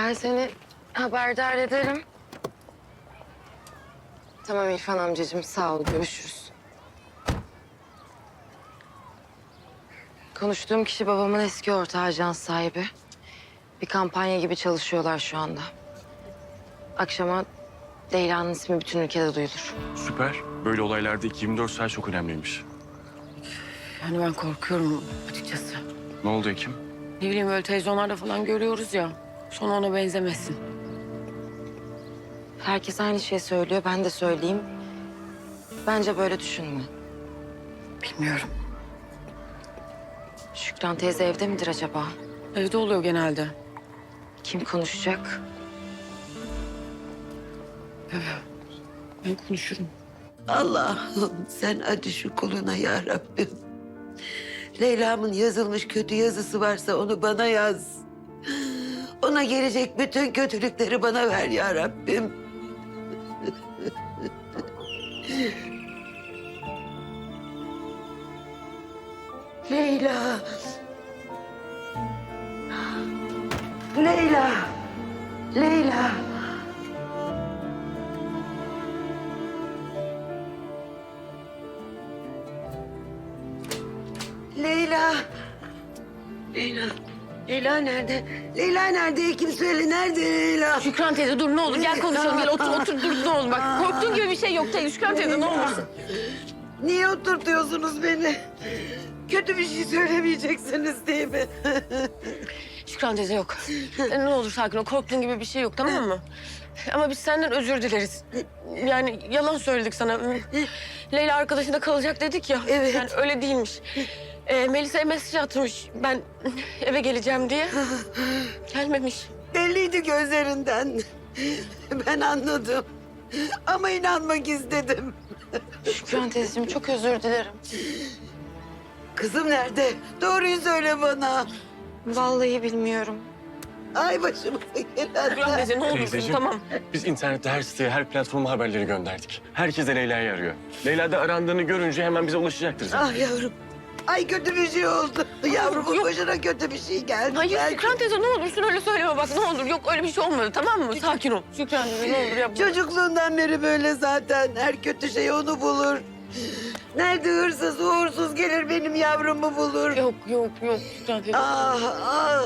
Ben seni haberdar ederim. Tamam İrfan amcacığım sağ ol görüşürüz. Konuştuğum kişi babamın eski ortağı ajans sahibi. Bir kampanya gibi çalışıyorlar şu anda. Akşama Leyla'nın ismi bütün ülkede duyulur. Süper. Böyle olaylarda 24 saat çok önemliymiş. Yani ben korkuyorum açıkçası. Ne oldu Ekim? Ne bileyim öyle televizyonlarda falan görüyoruz ya. Sonra ona benzemesin. Herkes aynı şeyi söylüyor, ben de söyleyeyim. Bence böyle düşünme. Bilmiyorum. Şükran teyze evde midir acaba? Evde oluyor genelde. Kim konuşacak? Ben konuşurum. Allah'ım sen acı şu kuluna ya Rabbim. Leyla'mın yazılmış kötü yazısı varsa onu bana yaz. Ona gelecek bütün kötülükleri bana ver ya Rabbim. Leyla. Leyla. Leyla. Leyla nerede? Leyla nerede? Kim söyle nerede Leyla? Şükran teyze dur ne olur gel konuşalım. Gel otur otur dur ne olur bak. Korktuğun gibi bir şey yok değil. Şükran teyze ne olursun. Niye oturtuyorsunuz beni? Kötü bir şey söylemeyeceksiniz değil mi? Şükran teyze yok. E, Ne olur sakin ol. Korktuğun gibi bir şey yok tamam mı? Ama biz senden özür dileriz. Yani yalan söyledik sana. Leyla arkadaşında kalacak dedik ya. Evet. Yani öyle değilmiş. Ee, Melisa'ya mesaj atmış. Ben eve geleceğim diye. Gelmemiş. Belliydi gözlerinden. Ben anladım. Ama inanmak istedim. Şükran teyzeciğim çok özür dilerim. Kızım nerede? Doğruyu söyle bana. Vallahi bilmiyorum. Ay başıma Şükran gelenler. teyze ne olursun Teyzeciğim. tamam. Biz internette her siteye, her platforma haberleri gönderdik. Herkes de Leyla'yı arıyor. Leyla da arandığını görünce hemen bize ulaşacaktır zaten. Ah yavrum. Ay kötü bir şey oldu. Yavrumun yok. başına kötü bir şey geldi. Hayır Gel- Şükran teyze ne olursun öyle söyleme bak ne olur. Yok öyle bir şey olmadı tamam mı? Sakin ol. Şükran teyze ne olur yapma. Çocukluğundan beri böyle zaten. Her kötü şey onu bulur. Nerede hırsız, uğursuz gelir benim yavrumu bulur. Yok yok yok Şükran teyze. Ah, ah.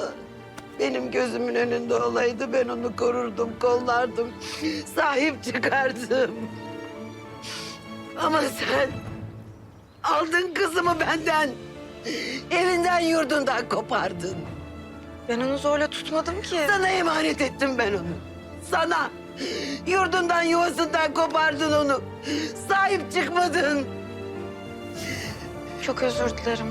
Benim gözümün önünde olaydı ben onu korurdum, kollardım. Sahip çıkardım. Ama sen aldın kızımı benden. Evinden yurdundan kopardın. Ben onu zorla tutmadım ki. Sana emanet ettim ben onu. Sana. Yurdundan yuvasından kopardın onu. Sahip çıkmadın. Çok özür dilerim.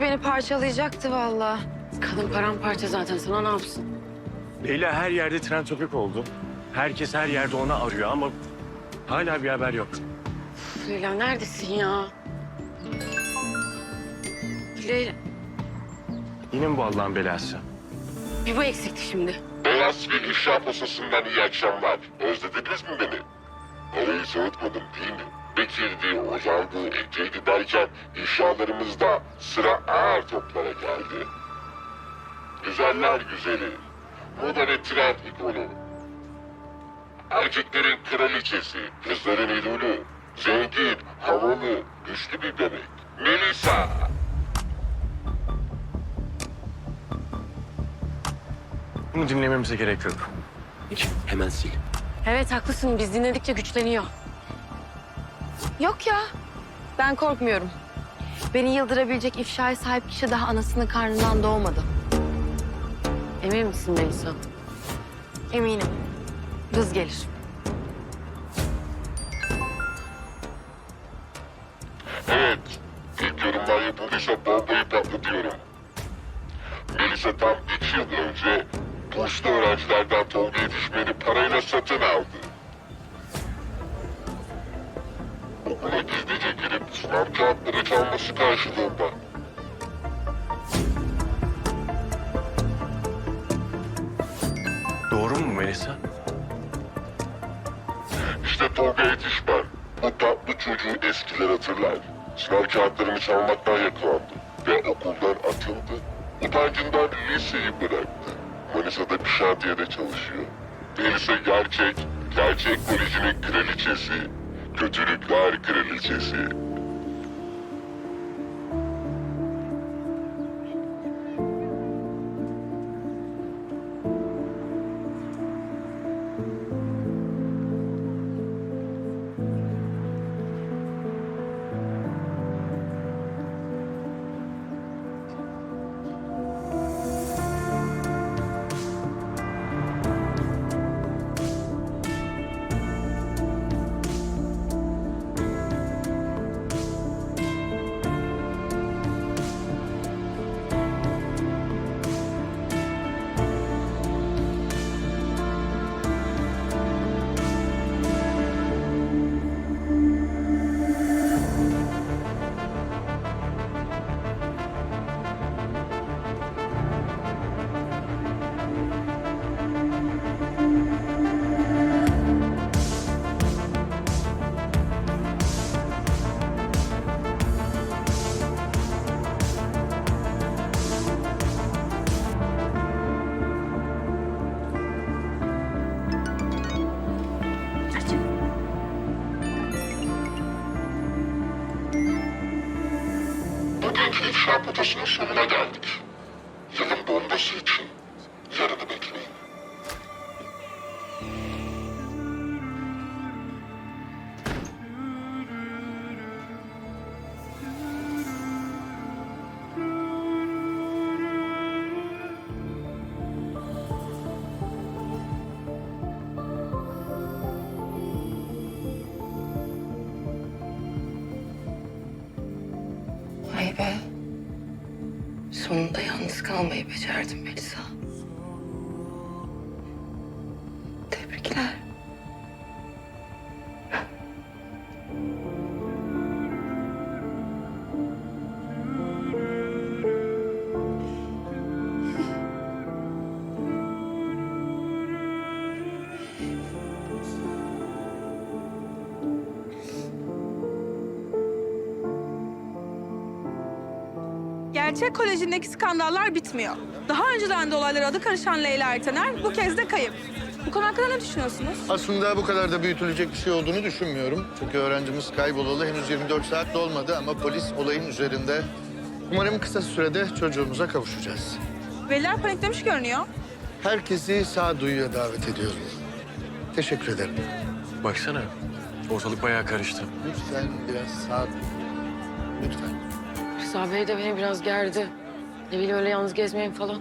Beni parçalayacaktı vallahi. Kadın paramparça zaten sana ne yapsın? Leyla her yerde tren topik oldu. Herkes her yerde onu arıyor ama hala bir haber yok. Leyla neredesin ya? Leyla Yine mi bu Allah'ın belası? bir bu eksikti şimdi. Beyaz bir ifşa posasından iyi akşamlar. Özlediniz mi beni? Parayı soğutmadım değil mi? Bekir'di, Ozan'dı, Ece'ydi derken ifşalarımızda sıra ağır toplara geldi. Güzeller güzeli, moda ve trend ikonu. Erkeklerin kraliçesi, kızların idolü, zengin, havalı, güçlü bir bebek. Melisa. Bunu dinlememize gerek yok. Hemen sil. Evet haklısın biz dinledikçe güçleniyor. Yok ya. Ben korkmuyorum. Beni yıldırabilecek ifşaya sahip kişi daha anasının karnından doğmadı. Emin misin Melisa? Eminim. Kız gelir. Evet, ilk yorumlar yapıldıysa bombayı patlatıyorum. ise tam iki yıl önce burslu öğrencilerden Tolga yetişmeni parayla satın aldı. Okula gizlice girip sınav kağıtları çalması karşılığında. Doğru mu Melisa? İşte Tolga Yetişmen. Bu tatlı çocuğu eskiler hatırlar. Sınav kağıtlarını çalmaktan yakalandı. Ve okuldan atıldı. Utancından liseyi bıraktı. Manisa'da bir şantiyede çalışıyor. Melisa gerçek, gerçek kolejinin kraliçesi. Kötülükler kraliçesi. Potasının sonuna geldik. Yılın bombası için yarını bekleyin. Vay be. Yalnız kalmayı becerdim Melisa. Kolejindeki skandallar bitmiyor. Daha önceden de olaylara adı karışan Leyla Ertener bu kez de kayıp. Bu konu hakkında ne düşünüyorsunuz? Aslında bu kadar da büyütülecek bir şey olduğunu düşünmüyorum. Çünkü öğrencimiz kaybolalı henüz 24 saat dolmadı ama polis olayın üzerinde. Umarım kısa sürede çocuğumuza kavuşacağız. Veliler paniklemiş görünüyor. Herkesi sağduyuya davet ediyorum. Teşekkür ederim. Baksana. Ortalık bayağı karıştı. Lütfen biraz sağduyu. Lütfen. Rıza Bey de beni biraz gerdi. Ne bileyim öyle yalnız gezmeyin falan.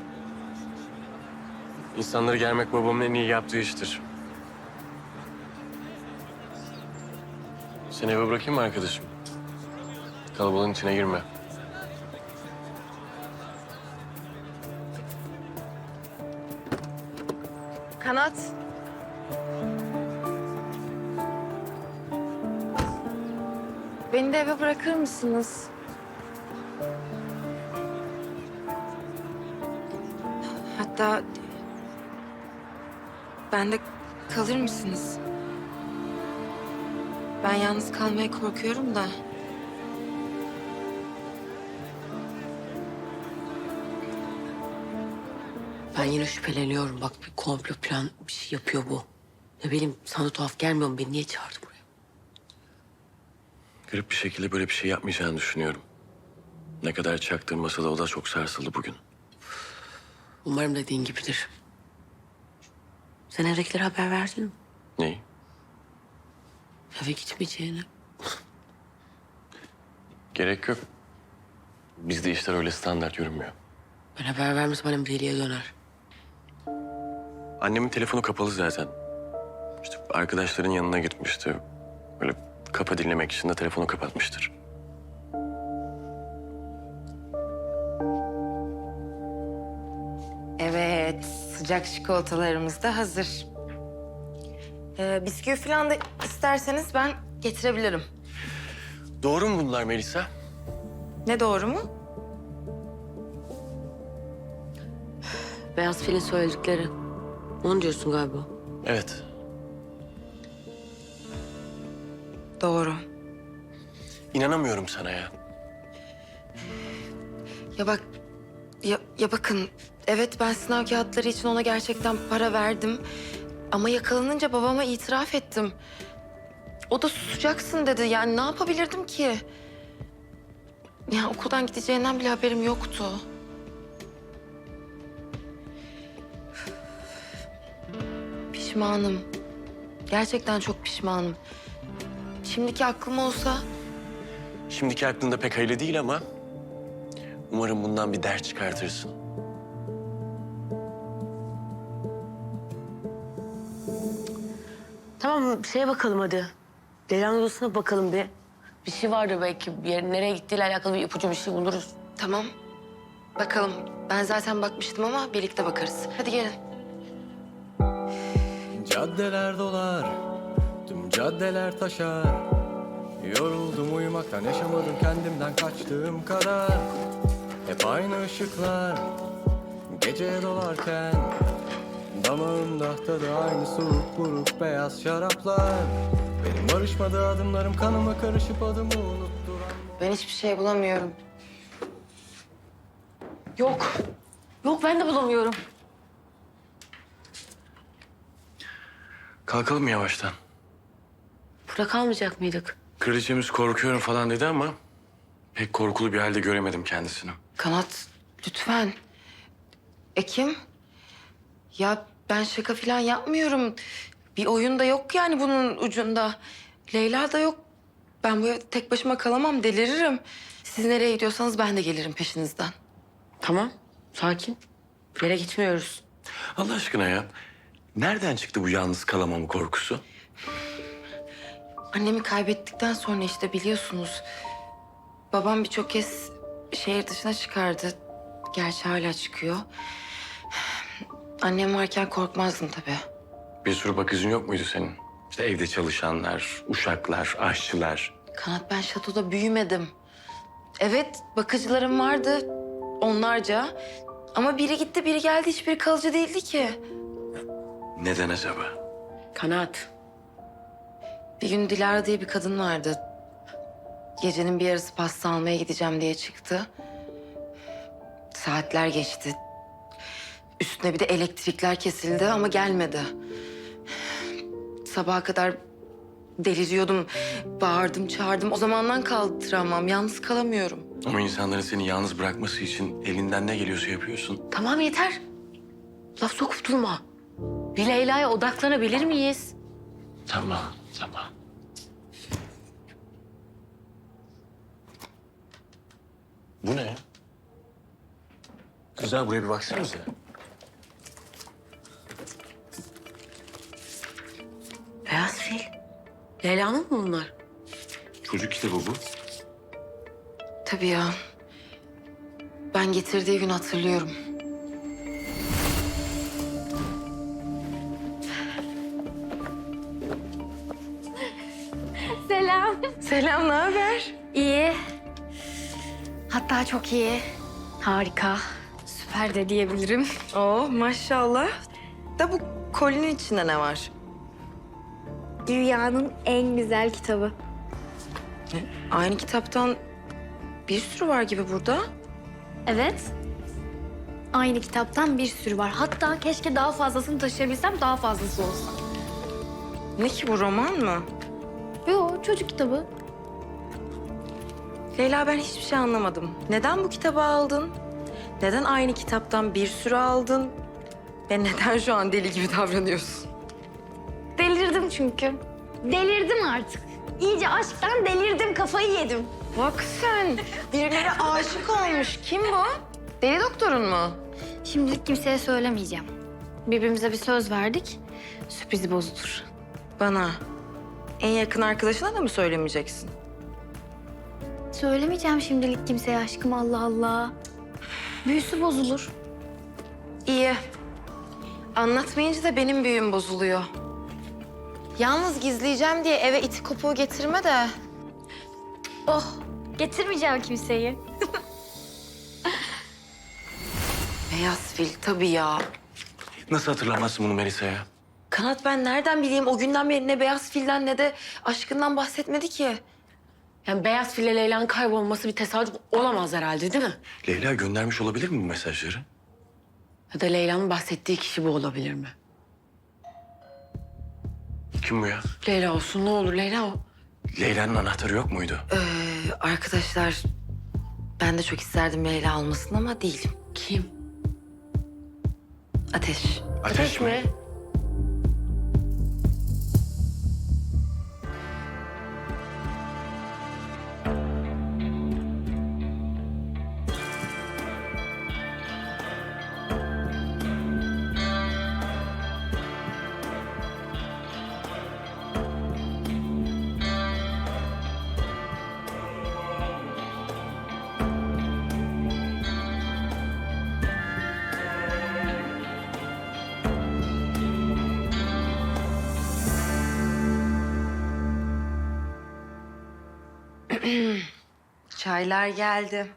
İnsanları germek babamın en iyi yaptığı iştir. Seni eve bırakayım mı arkadaşım? Kalabalığın içine girme. Kanat. Beni de eve bırakır mısınız? Hatta ben de kalır mısınız? Ben yalnız kalmaya korkuyorum da. Ben yine şüpheleniyorum. Bak bir komplo plan bir şey yapıyor bu. Ne bileyim sana tuhaf gelmiyor mu? Beni niye çağırdı buraya? Garip bir şekilde böyle bir şey yapmayacağını düşünüyorum. Ne kadar çaktırmasa da o da çok sarsıldı bugün. Umarım dediğin gibidir. Sen evdekilere haber verdin mi? Neyi? Eve gitmeyeceğini. Gerek yok. Bizde işler öyle standart yürümüyor. Ben haber vermesem annem deliye döner. Annemin telefonu kapalı zaten. İşte arkadaşların yanına gitmişti. Böyle kafa dinlemek için de telefonu kapatmıştır. Sıcak çikolatalarımız da hazır. Ee, bisküvi falan da isterseniz ben getirebilirim. Doğru mu bunlar Melisa? Ne doğru mu? Beyaz filin söyledikleri. Onu diyorsun galiba. Evet. Doğru. İnanamıyorum sana ya. Ya bak, ya, ya bakın evet ben sınav kağıtları için ona gerçekten para verdim. Ama yakalanınca babama itiraf ettim. O da susacaksın dedi. Yani ne yapabilirdim ki? Ya okuldan gideceğinden bile haberim yoktu. Pişmanım. Gerçekten çok pişmanım. Şimdiki aklım olsa Şimdiki aklında pek hayırlı değil ama... ...umarım bundan bir ders çıkartırsın. Tamam şeye bakalım hadi. Leyla'nın odasına bakalım bir. Bir şey vardır belki. Bir yer, nereye gittiğiyle alakalı bir ipucu bir şey buluruz. Tamam. Bakalım. Ben zaten bakmıştım ama birlikte bakarız. Hadi gelin. Caddeler dolar, tüm caddeler taşar. Yoruldum uyumaktan, yaşamadım kendimden kaçtığım kadar. Hep aynı ışıklar, gece dolarken. Damağımda tadı aynı soğuk buruk beyaz şaraplar. Benim barışmadı adımlarım kanıma karışıp adımı unutturan. Ben hiçbir şey bulamıyorum. Yok. Yok ben de bulamıyorum. Kalkalım yavaştan. Burada kalmayacak mıydık? Kraliçemiz korkuyorum falan dedi ama... ...pek korkulu bir halde göremedim kendisini. Kanat, lütfen. Ekim. Ya ben şaka falan yapmıyorum. Bir oyun da yok yani bunun ucunda. Leyla da yok. Ben bu evde tek başıma kalamam, deliririm. Siz nereye gidiyorsanız ben de gelirim peşinizden. Tamam. Sakin. Yere gitmiyoruz. Allah aşkına ya. Nereden çıktı bu yalnız kalamam korkusu? Annemi kaybettikten sonra işte biliyorsunuz. Babam birçok kez şehir dışına çıkardı. Gerçi hala çıkıyor. Annem varken korkmazdım tabii. Bir sürü bakıcın yok muydu senin? İşte evde çalışanlar, uşaklar, aşçılar. Kanat ben şatoda büyümedim. Evet bakıcılarım vardı onlarca. Ama biri gitti biri geldi hiçbiri kalıcı değildi ki. Neden acaba? Kanaat. Bir gün Dilara diye bir kadın vardı. Gecenin bir yarısı pasta almaya gideceğim diye çıktı. Saatler geçti. Üstüne bir de elektrikler kesildi ama gelmedi. Sabaha kadar deliriyordum. Bağırdım, çağırdım. O zamandan kaldı travmam. Yalnız kalamıyorum. Ama insanların seni yalnız bırakması için elinden ne geliyorsa yapıyorsun. Tamam yeter. Laf sokup durma. Bir Leyla'ya odaklanabilir miyiz? Tamam, tamam. Bu ne? Güzel buraya bir baksanıza. Beyaz fil. Leyla'nın mı bunlar? Çocuk kitabı bu. Tabii ya. Ben getirdiği gün hatırlıyorum. Selam. Selam, ne haber? İyi. Hatta çok iyi. Harika. Süper de diyebilirim. Oo, maşallah. Da bu kolinin içinde ne var? Dünyanın en güzel kitabı. Aynı kitaptan bir sürü var gibi burada. Evet. Aynı kitaptan bir sürü var. Hatta keşke daha fazlasını taşıyabilsem daha fazlası olsa. Ne ki bu roman mı? Yo çocuk kitabı. Leyla ben hiçbir şey anlamadım. Neden bu kitabı aldın? Neden aynı kitaptan bir sürü aldın? Ve neden şu an deli gibi davranıyorsun? Delirdim çünkü. Delirdim artık. İyice aşktan delirdim, kafayı yedim. Bak sen, birileri aşık olmuş. Kim bu? Deli doktorun mu? Şimdilik kimseye söylemeyeceğim. Birbirimize bir söz verdik. Sürprizi bozulur. Bana. En yakın arkadaşına da mı söylemeyeceksin? Söylemeyeceğim şimdilik kimseye aşkım Allah Allah. Büyüsü bozulur. İyi. Anlatmayınca da benim büyüm bozuluyor. Yalnız gizleyeceğim diye eve iti kopuğu getirme de. Oh, getirmeyeceğim kimseyi. Beyaz fil tabii ya. Nasıl hatırlamazsın bunu Melisa ya? Kanat ben nereden bileyim o günden beri ne beyaz filden ne de aşkından bahsetmedi ki. Yani Beyaz Fille Leyla'nın kaybolması bir tesadüf olamaz herhalde değil mi? Leyla göndermiş olabilir mi bu mesajları? Ya da Leyla'nın bahsettiği kişi bu olabilir mi? Kim bu ya? Leyla olsun ne olur Leyla o. Leyla'nın anahtarı yok muydu? Ee, arkadaşlar ben de çok isterdim Leyla olmasın ama değilim. Kim? Ateş. Ateş, mi? Çaylar geldi.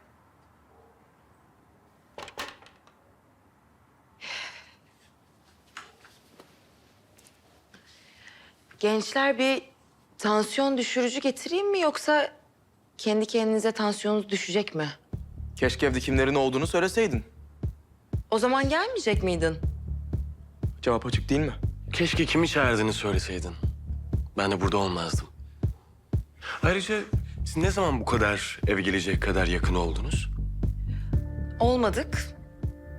Gençler bir tansiyon düşürücü getireyim mi yoksa kendi kendinize tansiyonunuz düşecek mi? Keşke evde kimlerin olduğunu söyleseydin. O zaman gelmeyecek miydin? Cevap açık değil mi? Keşke kimi çağırdığını söyleseydin. Ben de burada olmazdım. Ayrıca siz ne zaman bu kadar eve gelecek kadar yakın oldunuz? Olmadık.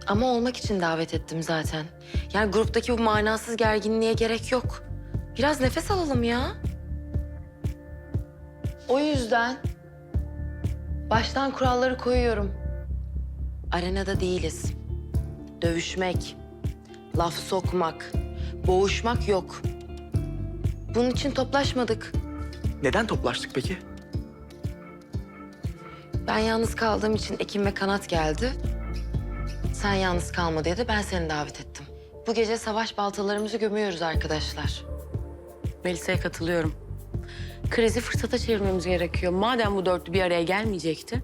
Ama olmak için davet ettim zaten. Yani gruptaki bu manasız gerginliğe gerek yok. Biraz nefes alalım ya. O yüzden baştan kuralları koyuyorum. Arenada değiliz. Dövüşmek, laf sokmak, boğuşmak yok. Bunun için toplaşmadık. Neden toplaştık peki? Ben yalnız kaldığım için Ekim ve Kanat geldi. Sen yalnız kalma diye de ben seni davet ettim. Bu gece savaş baltalarımızı gömüyoruz arkadaşlar. Melisa'ya katılıyorum. Krizi fırsata çevirmemiz gerekiyor. Madem bu dörtlü bir araya gelmeyecekti...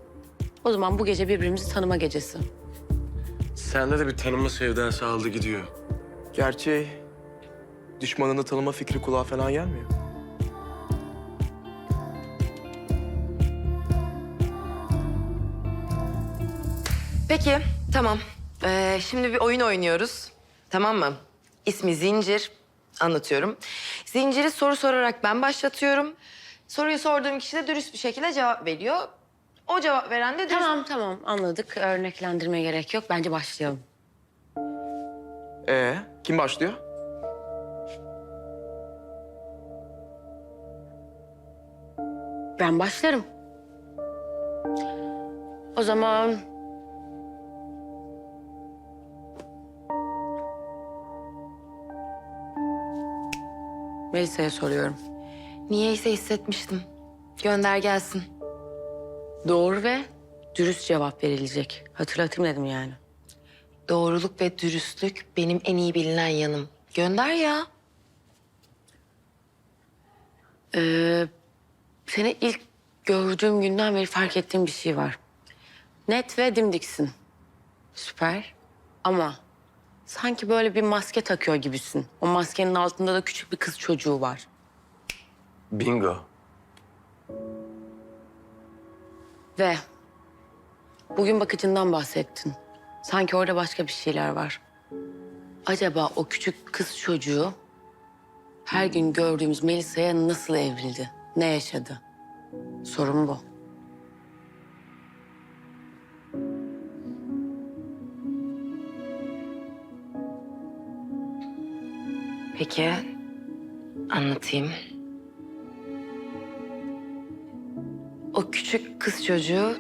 ...o zaman bu gece birbirimizi tanıma gecesi. Sende de bir tanıma sevdası aldı gidiyor. Gerçi düşmanını tanıma fikri kulağa falan gelmiyor. Peki, tamam. Ee, şimdi bir oyun oynuyoruz. Tamam mı? İsmi Zincir. Anlatıyorum. Zinciri soru sorarak ben başlatıyorum. Soruyu sorduğum kişi de dürüst bir şekilde cevap veriyor. O cevap veren de dürüst... Tamam tamam anladık. Örneklendirmeye gerek yok. Bence başlayalım. Ee, kim başlıyor? Ben başlarım. O zaman... Melisa'ya soruyorum. Niyeyse hissetmiştim. Gönder gelsin. Doğru ve dürüst cevap verilecek. Hatırlatayım dedim yani. Doğruluk ve dürüstlük benim en iyi bilinen yanım. Gönder ya. Ee, seni ilk gördüğüm günden beri fark ettiğim bir şey var. Net ve dimdiksin. Süper. Ama sanki böyle bir maske takıyor gibisin. O maskenin altında da küçük bir kız çocuğu var. Bingo. Ve bugün bakıcından bahsettin. Sanki orada başka bir şeyler var. Acaba o küçük kız çocuğu her gün gördüğümüz Melisa'ya nasıl evrildi? Ne yaşadı? Sorun bu. Peki, anlatayım. O küçük kız çocuğu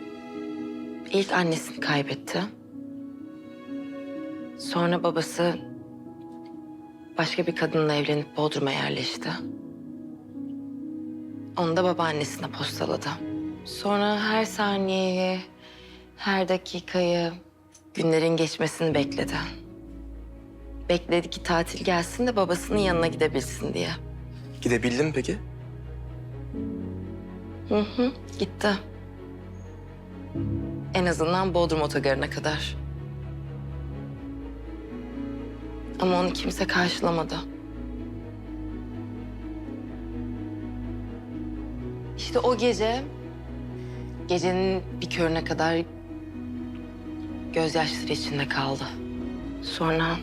ilk annesini kaybetti. Sonra babası başka bir kadınla evlenip Bodrum'a yerleşti. Onu da babaannesine postaladı. Sonra her saniyeyi, her dakikayı, günlerin geçmesini bekledi. Bekledi ki tatil gelsin de babasının yanına gidebilsin diye. Gidebildin mi peki? Hı hı, gitti. En azından Bodrum otogarına kadar. Ama onu kimse karşılamadı. İşte o gece, gecenin bir körüne kadar gözyaşları içinde kaldı. Sonra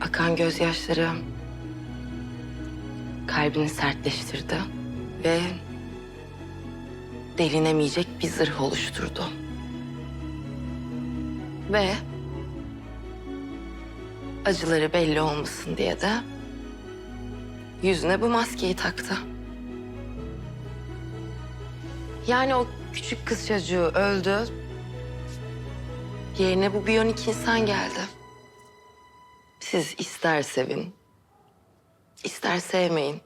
akan gözyaşları kalbini sertleştirdi ve delinemeyecek bir zırh oluşturdu. Ve acıları belli olmasın diye de yüzüne bu maskeyi taktı. Yani o küçük kız çocuğu öldü. Yerine bu biyonik insan geldi. Siz ister sevin, ister sevmeyin.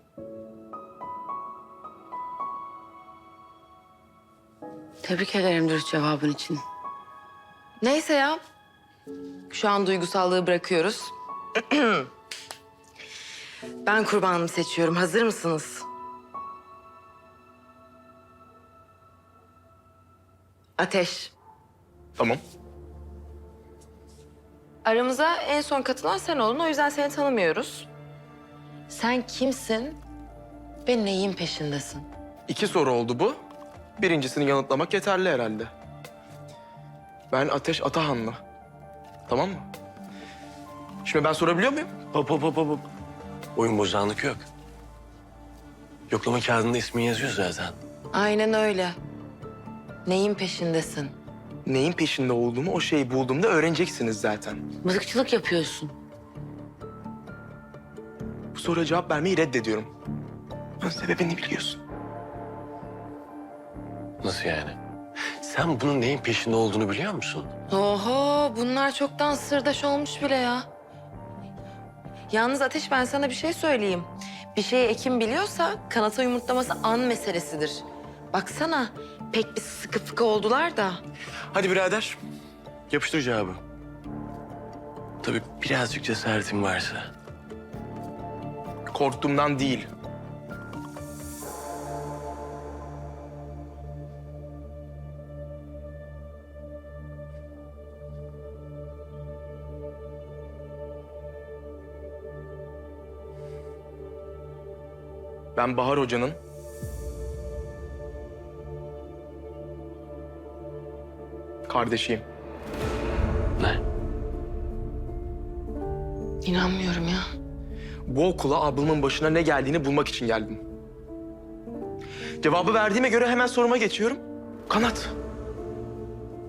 Tebrik ederim dürüst cevabın için. Neyse ya. Şu an duygusallığı bırakıyoruz. ben kurbanımı seçiyorum. Hazır mısınız? Ateş. Tamam. Aramıza en son katılan sen oldun. O yüzden seni tanımıyoruz. Sen kimsin ve neyin peşindesin? İki soru oldu bu. Birincisini yanıtlamak yeterli herhalde. Ben Ateş Atahanlı. Tamam mı? Şimdi ben sorabiliyor muyum? Hop hop hop hop. hop. Oyun bozanlık yok. Yoklama kağıdında ismin yazıyor zaten. Aynen öyle. Neyin peşindesin? Neyin peşinde olduğumu o şeyi bulduğumda öğreneceksiniz zaten. Mızıkçılık yapıyorsun. Bu soruya cevap vermeyi reddediyorum. Ha, Sebebini biliyorsun. Nasıl yani? Sen bunun neyin peşinde olduğunu biliyor musun? Oho bunlar çoktan sırdaş olmuş bile ya. Yalnız Ateş ben sana bir şey söyleyeyim. Bir şeyi Ekim biliyorsa kanata yumurtlaması an meselesidir. Baksana pek bir sıkı fıkı oldular da. Hadi birader. Yapıştır cevabı. Tabii birazcık cesaretin varsa. Korktuğumdan değil. Ben Bahar Hoca'nın kardeşiyim. Ne? İnanmıyorum ya. Bu okula ablamın başına ne geldiğini bulmak için geldim. Cevabı verdiğime göre hemen soruma geçiyorum. Kanat.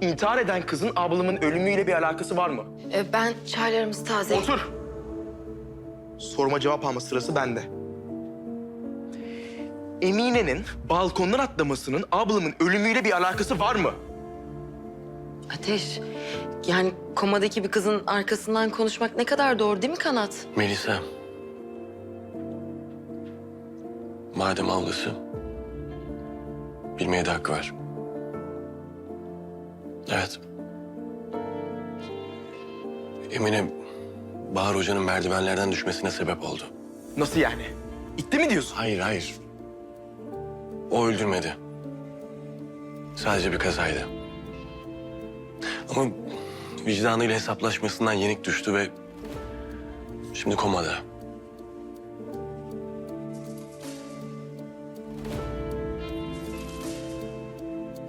İntihar eden kızın ablamın ölümüyle bir alakası var mı? Ee, ben çaylarımızı taze... Otur. Soruma cevap alma sırası bende. Emine'nin balkondan atlamasının ablamın ölümüyle bir alakası var mı? Ateş yani komadaki bir kızın arkasından konuşmak ne kadar doğru değil mi Kanat? Melisa. Madem ablası, bilmeye de hakkı var. Evet. Emine, Bahar Hoca'nın merdivenlerden düşmesine sebep oldu. Nasıl yani? İtti mi diyorsun? Hayır, hayır. O öldürmedi. Sadece bir kazaydı. Ama vicdanıyla hesaplaşmasından yenik düştü ve... ...şimdi komada.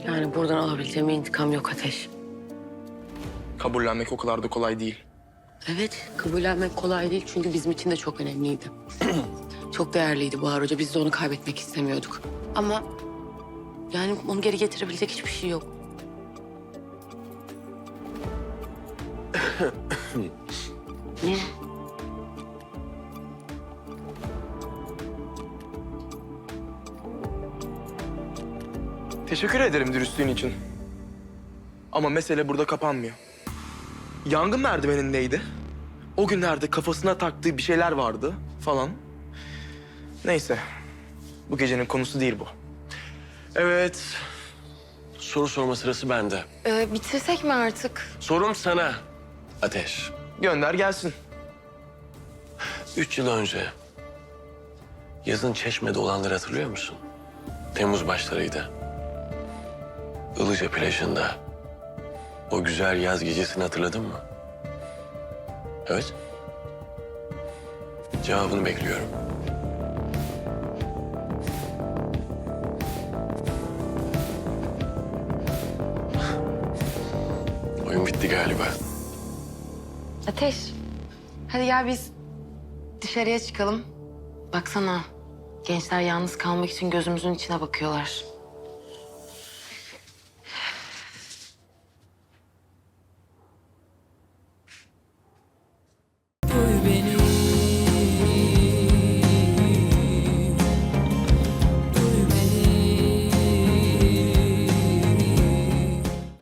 Yani buradan alabileceğim intikam yok Ateş. Kabullenmek o kadar da kolay değil. Evet, kabullenmek kolay değil çünkü bizim için de çok önemliydi. çok değerliydi Bahar Hoca. Biz de onu kaybetmek istemiyorduk. Ama yani onu geri getirebilecek hiçbir şey yok. Teşekkür ederim dürüstlüğün için. Ama mesele burada kapanmıyor. Yangın merdivenindeydi. O günlerde kafasına taktığı bir şeyler vardı falan. Neyse. Bu gecenin konusu değil bu. Evet. Soru sorma sırası bende. Ee, bitirsek mi artık? Sorum sana Ateş. Gönder gelsin. Üç yıl önce yazın Çeşme'de olanları hatırlıyor musun? Temmuz başlarıydı. Ilıca plajında. O güzel yaz gecesini hatırladın mı? Evet. Cevabını bekliyorum. Oyun bitti galiba. Ateş, hadi gel biz dışarıya çıkalım. Baksana, gençler yalnız kalmak için gözümüzün içine bakıyorlar.